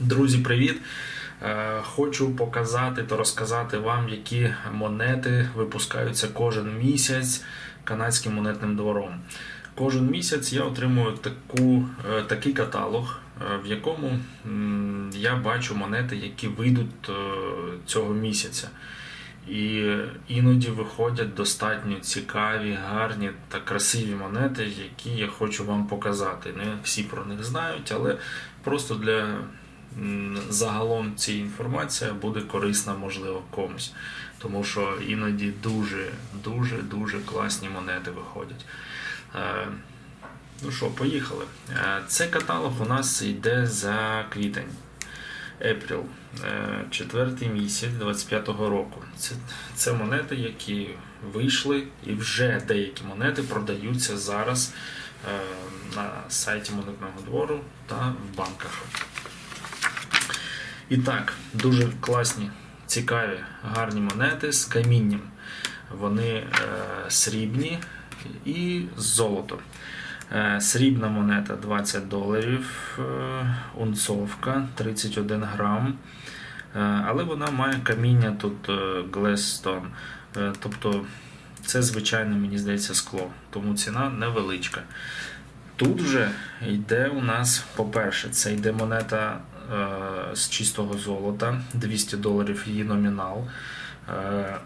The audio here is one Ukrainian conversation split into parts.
Друзі, привіт! Е, Хочу показати та розказати вам, які монети випускаються кожен місяць канадським монетним двором. Кожен місяць я отримую таку, е, такий каталог, е, в якому я бачу монети, які вийдуть цього місяця. І іноді виходять достатньо цікаві, гарні та красиві монети, які я хочу вам показати. Не всі про них знають, але просто для загалом ця інформація буде корисна, можливо, комусь. Тому що іноді дуже, дуже, класні монети виходять. Е, Ну що, поїхали. Е, Цей каталог у нас йде за квітень. April, е, четвертий місяць 25-го року. Це, це монети, які вийшли, і вже деякі монети продаються зараз на сайті монетного двору та в банках. І так, дуже класні, цікаві, гарні монети з камінням. Вони е, срібні і з золотом. Е, Срібна монета 20 доларів, е, унцовка 31 грам. Е, Але вона має каміння тут е, Glestone. Е, Тобто це звичайне, мені здається, скло, тому ціна невеличка. Тут вже йде у нас, по-перше, це йде монета з чистого золота, 200 доларів її номінал. Е,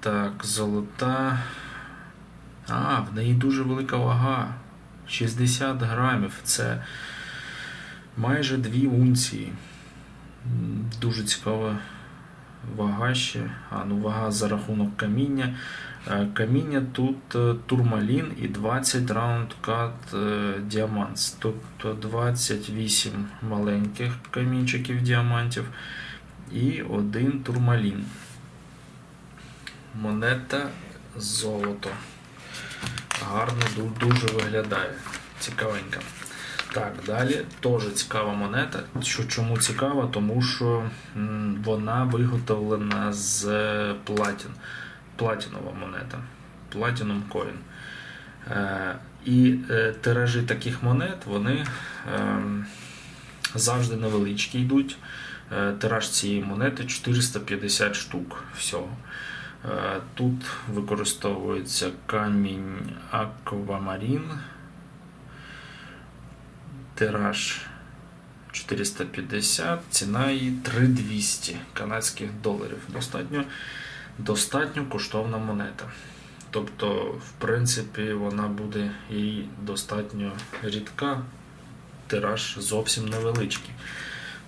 так, золота. А, в неї дуже велика вага. 60 грамів. Це майже 2 унції. Дуже цікава вага ще. А, ну вага за рахунок каміння. Е, Каміння тут е, турмалін і 20 раунд кат діамант. Тобто 28 маленьких камінчиків діамантів і один турмалін. Монета золото. Гарно дуже виглядає. Цікавенька. Так, далі теж цікава монета. Що, чому цікава? Тому що м, вона виготовлена з платін. Платінова монета. Platinum Coin. Е, і е, тиражі таких монет вони е, завжди невеличкі йдуть. Е, тираж цієї монети 450 штук всього. Тут використовується камінь аквамарін. Тираж 450, ціна її 3200 канадських доларів. Достатньо, достатньо коштовна монета. Тобто, в принципі, вона буде і достатньо рідка, тираж зовсім невеличкий.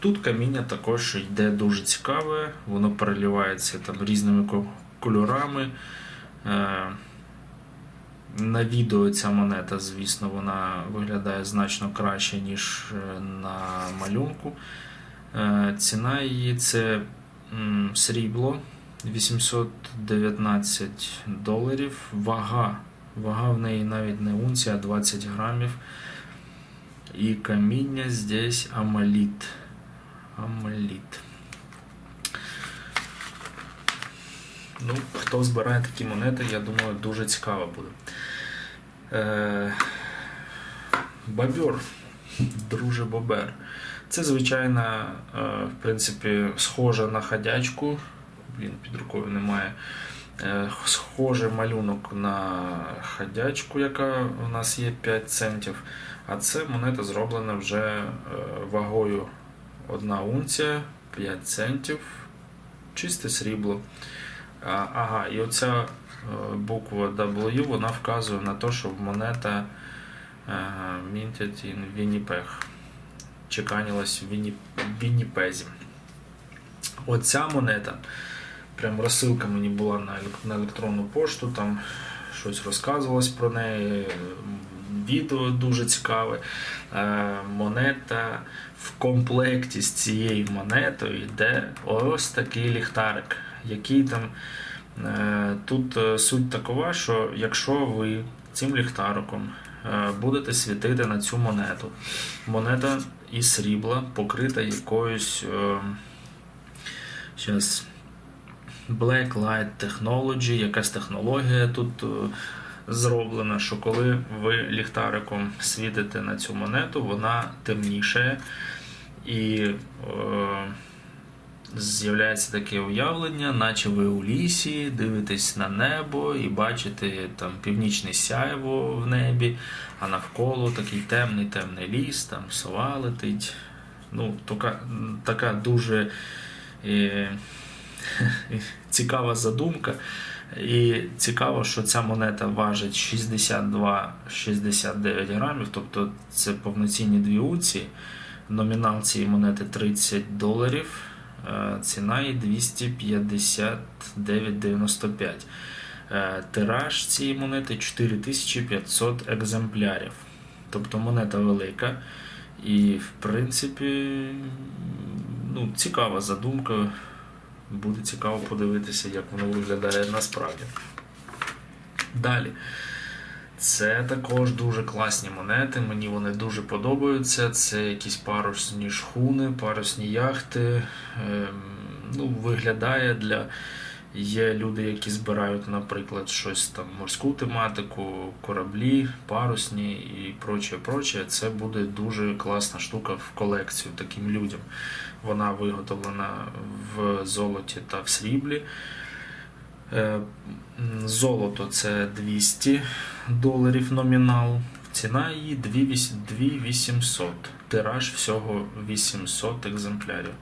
Тут каміння також йде дуже цікаве, воно переливається там різними кольорами. Е, На відео ця монета, звісно, вона виглядає значно краще, ніж е, на малюнку. Е, Ціна її це срібло 819 доларів. Вага. Вага в неї навіть не унція, а 20 грамів. І каміння здесь амаліт. Амаліт. Ну, хто збирає такі монети, я думаю, дуже цікаво буде. Е, Бобер, друже Бобер. Це звичайна, е, в принципі, схожа на ходячку. Блін, під рукою немає. Е, Схожий малюнок на ходячку, яка у нас є 5 центів. А це монета зроблена вже е, вагою 1 унція, 5 центів, чисте срібло. Ага, і оця е, буква W вона вказує на те, що монета minted in Winnipeg. Чеканілась в Вінні- Вінніпезі. Оця монета. Прям розсилка мені була на електронну пошту, там щось розказувалось про неї. Відео дуже цікаве. Е, Монета в комплекті з цією монетою йде ось такий ліхтарик, який там. Е, Тут е, суть такова, що якщо ви цим ліхтариком будете світити на цю монету, монета із срібла покрита якоюсь. Зараз Black Light Technology, якась технологія тут е, зроблена, що коли ви ліхтариком світите на цю монету, вона темніше І е, з'являється таке уявлення, наче ви у лісі, дивитесь на небо і бачите там північне сяйво в небі, а навколо такий темний темний ліс, там сова летить. Ну, така, така дуже е, цікава задумка. І цікаво, що ця монета важить 62-69 грамів, тобто це повноцінні дві унції. Номінал цієї монети 30 доларів, е, ціна її 259,95. Е, Тираж цієї монети 4500 екземплярів. Тобто монета велика. І, в принципі, ну, цікава задумка. Буде цікаво подивитися, як воно виглядає насправді. Далі. Це також дуже класні монети, мені вони дуже подобаються. Це якісь парусні шхуни, парусні яхти. Ем, ну, Виглядає для. Є люди, які збирають, наприклад, щось там морську тематику, кораблі, парусні і проче, проче. Це буде дуже класна штука в колекцію таким людям. Вона виготовлена в золоті та в сріблі. Е, Золото це 200 доларів номінал. Ціна її 2800. Тираж всього 800 екземплярів.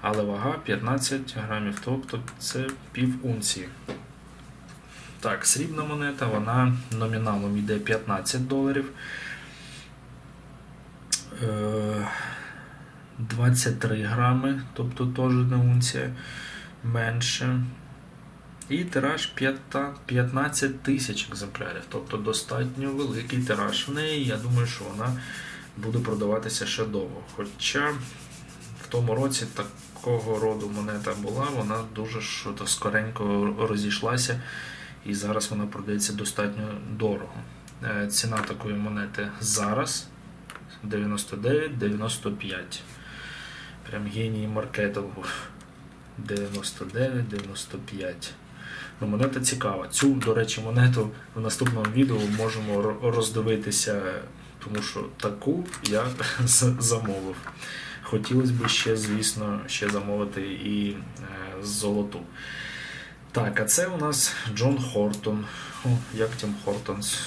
Але вага 15 грамів, тобто це пів унції. Так, срібна монета, вона номіналом йде 15 доларів. Е, 23 грами, тобто теж не унція менше. І тираж 15 тисяч екземплярів, тобто достатньо великий тираж в неї. Я думаю, що вона буде продаватися ще довго. Хоча в тому році такого роду монета була, вона дуже скоренько розійшлася, і зараз вона продається достатньо дорого. Е, Ціна такої монети зараз 99,95. Прям геній маркетингу. 99,95. Ну, монета цікава. Цю, до речі, монету в наступному відео можемо роздивитися, тому що таку я замовив. Хотілося б ще, звісно, ще замовити і е, золоту. Так, а це у нас Джон Хортон. О, як Тім Хортонс.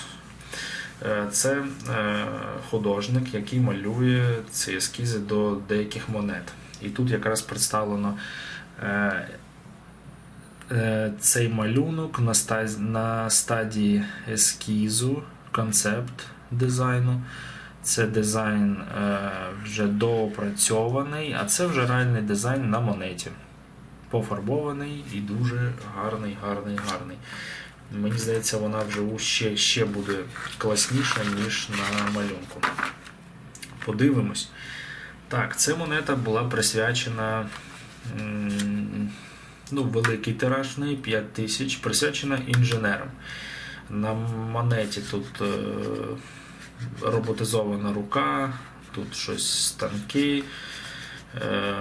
Е, Це е, художник, який малює ці ескізи до деяких монет. І тут якраз представлено цей малюнок на стадії ескізу, концепт дизайну. Це дизайн е, вже доопрацьований, а це вже реальний дизайн на монеті. Пофарбований і дуже гарний, гарний, гарний. Мені здається, вона вже ще, ще буде класніша, ніж на малюнку. Подивимось. Так, ця монета була присвячена ну, великий тираж в неї 5 тисяч, присвячена інженерам. На монеті тут е, роботизована рука, тут щось станки, е,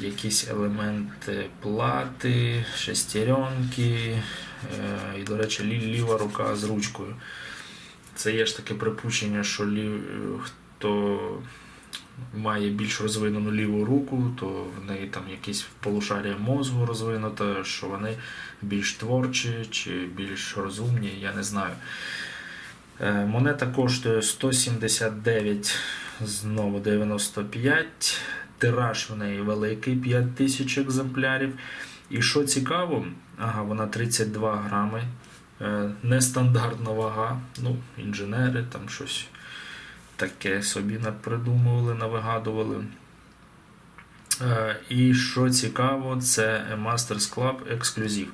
якісь елементи плати, шестеренки. Е, і, до речі, лі- ліва рука з ручкою. Це є ж таке припущення, що лі... хто має більш розвинену ліву руку, то в неї там якісь полушарія мозку розвинуто, що вони більш творчі чи більш розумні, я не знаю. Е, Монета коштує 179, знову 95. Тираж в неї великий 5000 екземплярів. І що цікаво, ага, вона 32 грами. Е, Нестандартна вага. Ну, інженери там щось таке собі напридумували, навигадували. Е, І що цікаво, це Masters Club ексклюзив.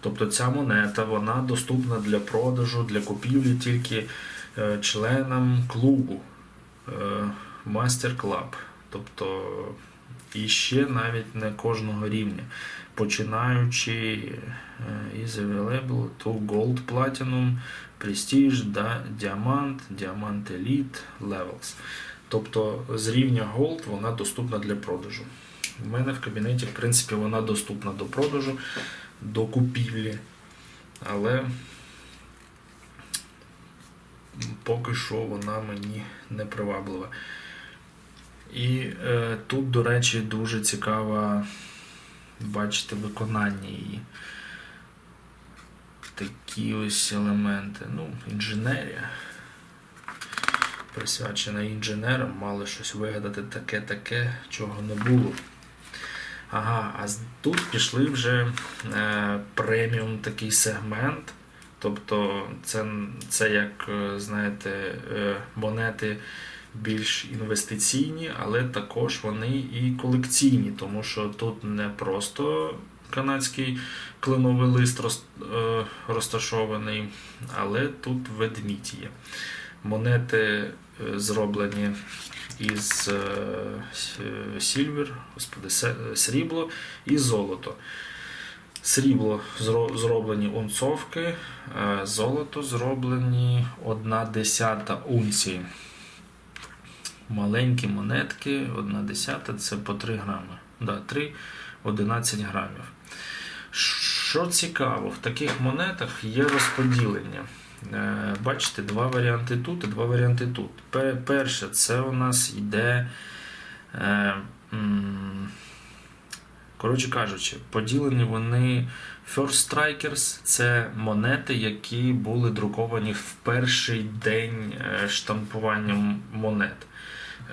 Тобто ця монета вона доступна для продажу, для купівлі тільки е, членам клубу е, Master Club. Тобто і ще навіть не кожного рівня. Починаючи is available to Gold Platinum, Prestige, Diamant, Diamant Elite Levels. Тобто з рівня Gold вона доступна для продажу. У мене в кабінеті, в принципі, вона доступна до продажу, до купівлі. Але поки що вона мені не приваблива. І е, тут, до речі, дуже цікаво бачити виконання її. Такі ось елементи. Ну, інженерія. Присвячена інженерам, мали щось вигадати таке-таке, чого не було. Ага, а тут пішли вже е, преміум такий сегмент. Тобто це, це як, е, знаєте, е, монети більш інвестиційні, але також вони і колекційні, тому що тут не просто канадський кленовий лист роз, е, розташований, але тут ведмідь є. Монети зроблені із е, е, сільвер, господи, е, срібло і золото. Срібло зроблені унцовки, е, золото зроблені 1 десята унції. Маленькі монетки, 1 десята це по 3 грами. Да, 3, 11 грамів. Що цікаво, в таких монетах є розподілення. Е, Бачите, два варіанти тут і два варіанти тут. Перше, це у нас йде. Е, Коротше кажучи, поділені вони First Strikers це монети, які були друковані в перший день е, штампування монет.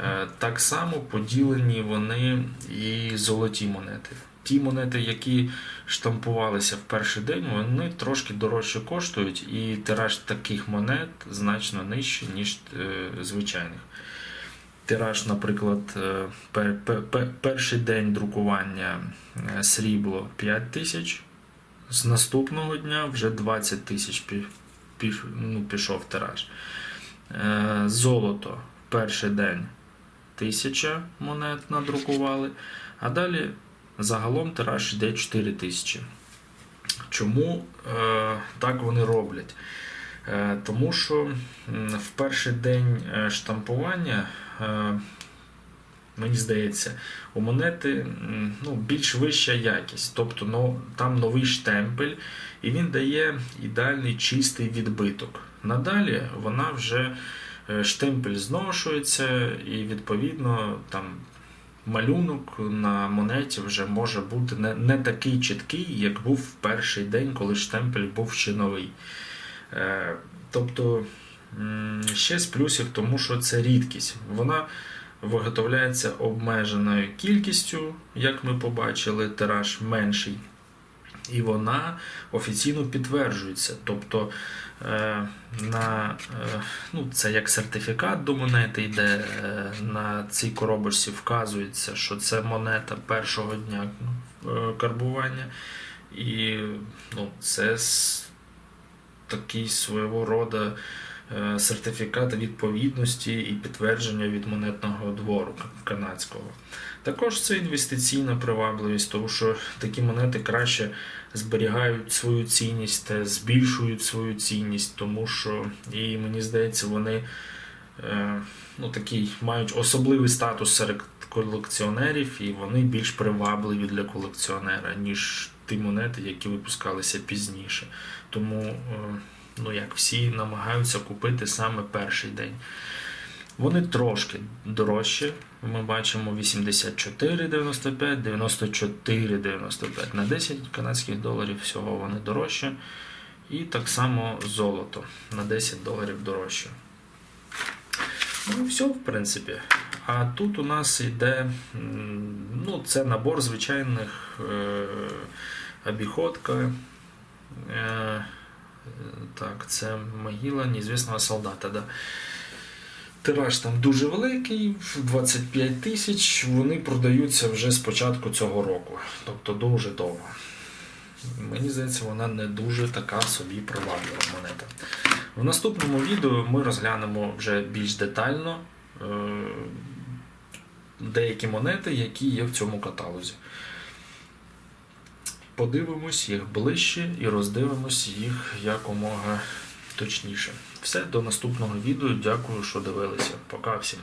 Е, Так само поділені вони і золоті монети. Ті монети, які штампувалися в перший день, вони трошки дорожче коштують, і тираж таких монет значно нижчий, ніж е, звичайних. Тираж, наприклад, е, пер- пер- пер- перший день друкування срібло 5 тисяч, з наступного дня вже 20 тисяч ну, пішов тираж. Золото перший день 1000 монет надрукували, а далі загалом тираж йде 4 тисячі. Чому е, так вони роблять? Е, тому що в перший день е, штампування, е, мені здається, у монети ну, більш вища якість. Тобто ну, там новий штемпель, і він дає ідеальний чистий відбиток. Надалі вона вже штемпель зношується, і відповідно там малюнок на монеті вже може бути не, не такий чіткий, як був в перший день, коли штемпель був ще новий. Е, Тобто ще з плюсів, тому що це рідкість. Вона виготовляється обмеженою кількістю, як ми побачили, тираж менший. І вона офіційно підтверджується. Тобто е, на, е, ну, це як сертифікат до монети йде, е, на цій коробочці вказується, що це монета першого дня е, карбування. І ну, це такий свого роду сертифікат відповідності і підтвердження від монетного двору канадського. Також це інвестиційна привабливість, тому що такі монети краще зберігають свою цінність та збільшують свою цінність, тому що, і мені здається, вони е, ну, такий, мають особливий статус серед колекціонерів, і вони більш привабливі для колекціонера, ніж ті монети, які випускалися пізніше. Тому, е, ну як всі намагаються купити саме перший день. Вони трошки дорожчі. Ми бачимо 84,95, 94,95 на 10 канадських доларів всього вони дорожчі. І так само золото на 10 доларів дорожче. Ну, все, в принципі. А тут у нас йде ну, це набор звичайних е, обіходка. Е, так, це могила неізвісного солдата. Да. Тираж там дуже великий, 25 тисяч. Вони продаються вже з початку цього року, тобто дуже довго. Мені здається, вона не дуже така собі приваблива монета. В наступному відео ми розглянемо вже більш детально е, деякі монети, які є в цьому каталозі. Подивимось їх ближче і роздивимось їх якомога точніше. Все, до наступного відео. Дякую, що дивилися. Пока всім.